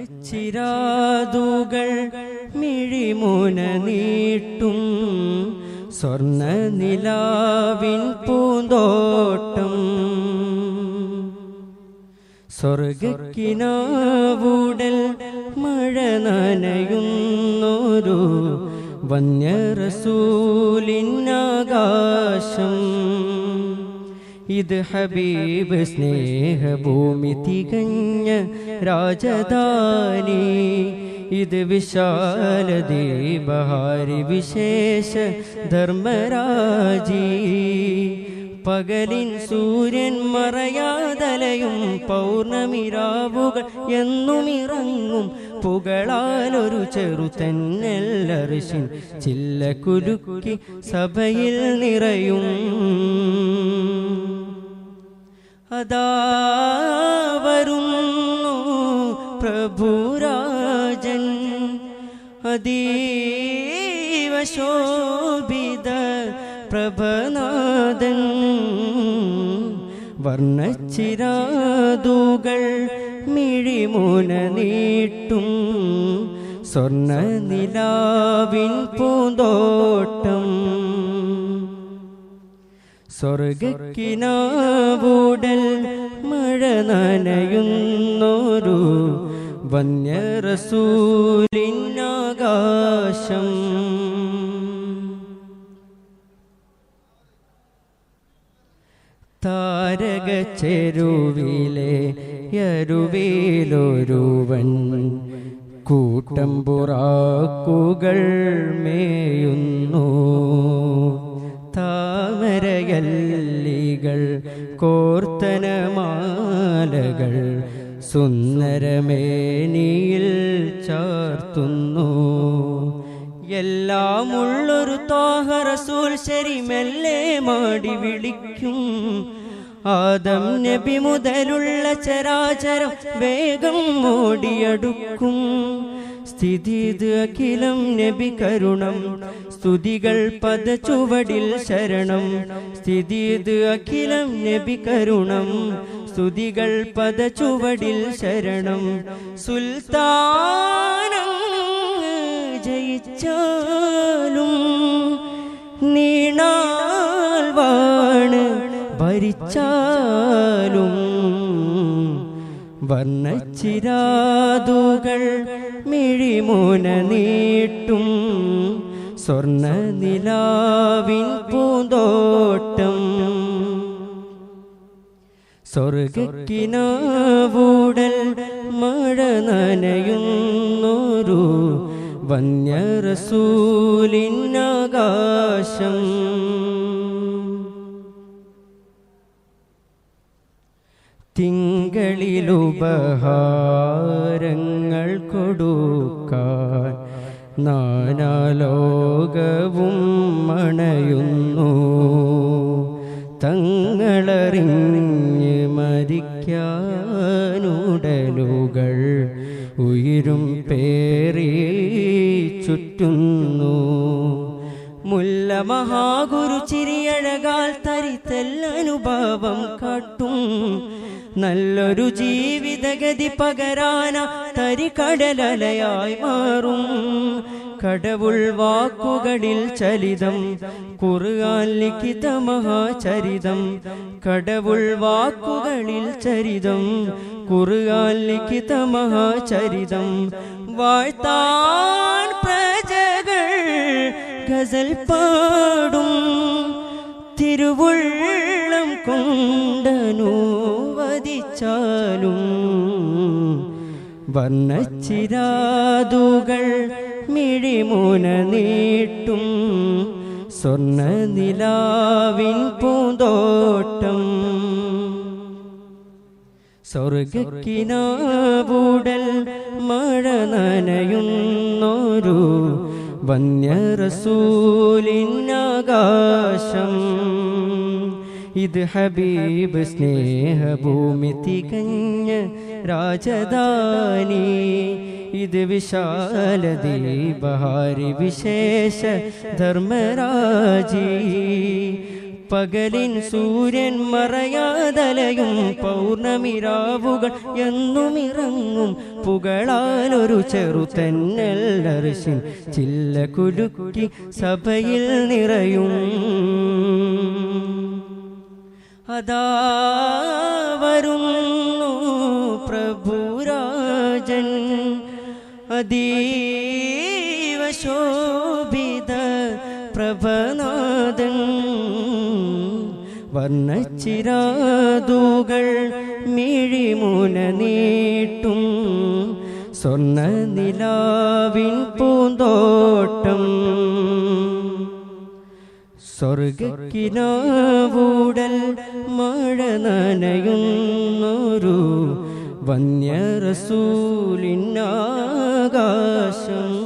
വർണച്ചിരാതുകൾ മിഴിമുന നീട്ടും. സ്വർണ നിലാവിൻ പൂന്തോട്ടം. സ്വർഗക്കിനാവൂടൽ മഴ നനയുന്നൊരു വന്യറസൂലിനാകാശം. ഇത് ഹബീബ് സ്നേഹഭൂമി തികഞ്ഞ രാജധാനി. ഇത് വിശാല ദീപഹാരി വിശേഷ ധർമ്മരാജി. പകലിൻ സൂര്യൻ മറയാതലയും പൗർണമിരാവുകൾ എന്നുമിറങ്ങും. പുകളാലൊരു ചെറുതെന്നല്ലറിശിൻ ചില്ല കുലുക്കി സഭയിൽ നിറയും. അതാ വരുന്നു പ്രഭുരാജൻ അതീവ ശോഭിത പ്രഭനാദൻ വർണച്ചിരാതുകൾ മിഴിമുന നീട്ടും സ്വർണ നിലാവിൻ പൂന്തോട്ടം സ്വർഗക്കിനാവൂടൽ മഴ നനയുന്നൊരു വന്യറസൂലിനാകാശം താരക ചെരുവിലെ യരുവിലൊരുവൻ കൂട്ടം പുറാക്കുകൾ മേയുന്നു ചാർത്തുന്നു എല്ലാമുള്ളൊരു തോഹ റസൂൽ ശരി മെല്ലെ മാടി വിളിക്കും. ആദം നബി മുതലുള്ള ചരാചരം വേഗം ഓടിയടുക്കും. സ്ഥിതി ഇത് അഖിലം നബി കരുണം സ്തുതികൾ പദ ചുവടിൽ ശരണം സ്ഥിതി അഖിലം നബി കരുണം സ്തുതികൾ പദ ചുവടിൽ ശരണം സുൽത്താനം ജയിച്ചാലും നീണാൽ വാണ് ഭരിച്ചാലും വർണച്ചിരാതുകൾ മിഴിമുന നീട്ടും. സ്വർണ നിലാവിൻ പൂന്തോട്ടം. സ്വർഗക്കിനാവൂടൽ മഴ നനയുന്നൊരു വന്യറസൂലിനാകാശം തിങ്കളിലുപഹാരങ്ങൾ കൊടുക്കാൻ നാനാലോകവും മണയുന്നു. തങ്ങളറിഞ്ഞ് മരിക്കാനുടലുകൾ ഉയരും പേറി ചുറ്റുന്നു. മുല്ല തരിത്തല്ലനുഭാവം കാട്ടും. നല്ലൊരു ജീവിതഗതി പകരാന തരികടലയായി മാറും. കടവുൾ വാക്കുകളിൽ ചലിതം കുറുകാൻ ലിഖിത മഹാചരിതം. കടവുൾ വാക്കുകളിൽ ചരിതം കുറുകാൻ ലിഖിത മഹാചരിതം. വാഴ്ത്താൻ പ്രജകൾ ഗസൽ പാടും. തിരുവുള്ളം കൊണ്ടനുവദിച്ചാലും വർണച്ചിരാതുകൾ മിഴിമുന നീട്ടും സ്വർണ നിലാവിൻ പൂന്തോട്ടം. സ്വർഗക്കിനാവൂടൽ മഴ നനയുന്നൊരു വന്യറസൂലിനാകാശം ഇത് ഹബീബ് സ്നേഹഭൂമി തികഞ്ഞ രാജധാനി. ഇത് വിശാല ദീപഹാരി വിശേഷ ധർമ്മരാജി. പകലിൻ സൂര്യൻ മറയാതലയും പൗർണമിരാവുകൾ എന്നുമിറങ്ങും. പുകളാലൊരു ചെറുതെന്നല്ലറിശിൻ ചില്ല കുലുക്കി സഭയിൽ നിറയും. അതാ വരുന്നു പ്രഭുരാജൻ അതീവ ശോഭിത പ്രഭനാദൻ വർണച്ചിരാതുകൾ മിഴിമുന നീട്ടും. സ്വർണ നിലാവിൻ പൂന്തോട്ടം. സ്വർഗക്കിനാവൂടൽ മഴ നനയുന്നൊരു വന്യറസൂലിനാകാശം